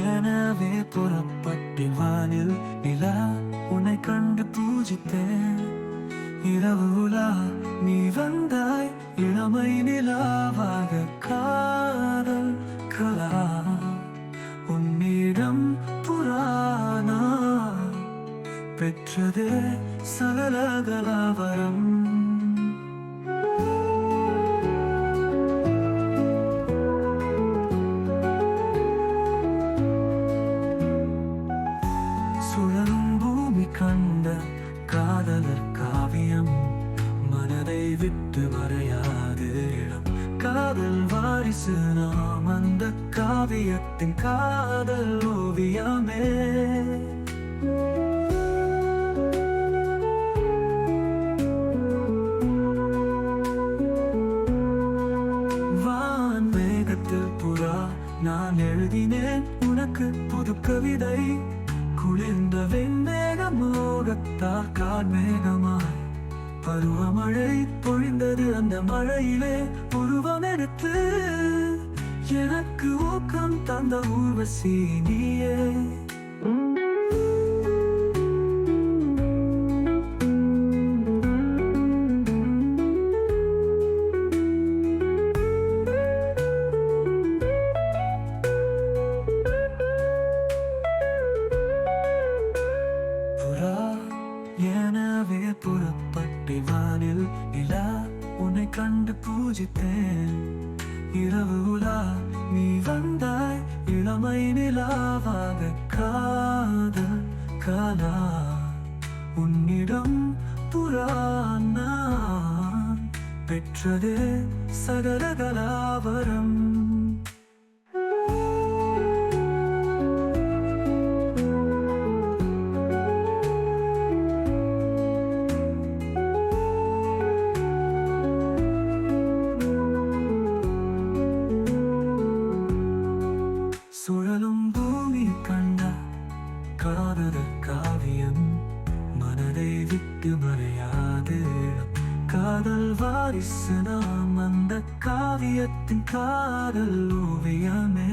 எனவே புறப்பட்டு வானில் நிலா உன்னை கண்டு பூஜித்தேன். இரவுலா நீ வந்தாய் இளமை நிலாவாக காதல் கலா. உன்னிடம் புராணா பெற்றது சகலகலாவரம். விட்டு மறையாது இடம். காதல் வாரிசு நாம் அந்த காவியத்தின் காதல் ஓவியமே. வான் மேகத்தில் புறா நான் எழுதினேன் உனக்கு புது கவிதை. குளிர்ந்த வெண்மேக மோகத்தால் கார்மேகமாய் பருவமழை பொழிந்தது அந்த மழையிலே உருவம் எடுத்து எனக்கு ஊக்கம் தந்த ஊர்வசி நீயே. வானில் நிலா உன்னை கண்டு பூஜித்தேன். இரவு உலா நீ வந்தாய் இளமை நிலாவாக காத கலா. உன்னிடம் புறானா பெற்றது சகலகலாவரம் விட்டு மறையாது. காதல் வாரிசு நாம் அந்த காவியத்தின் காதல் ஓவியமே.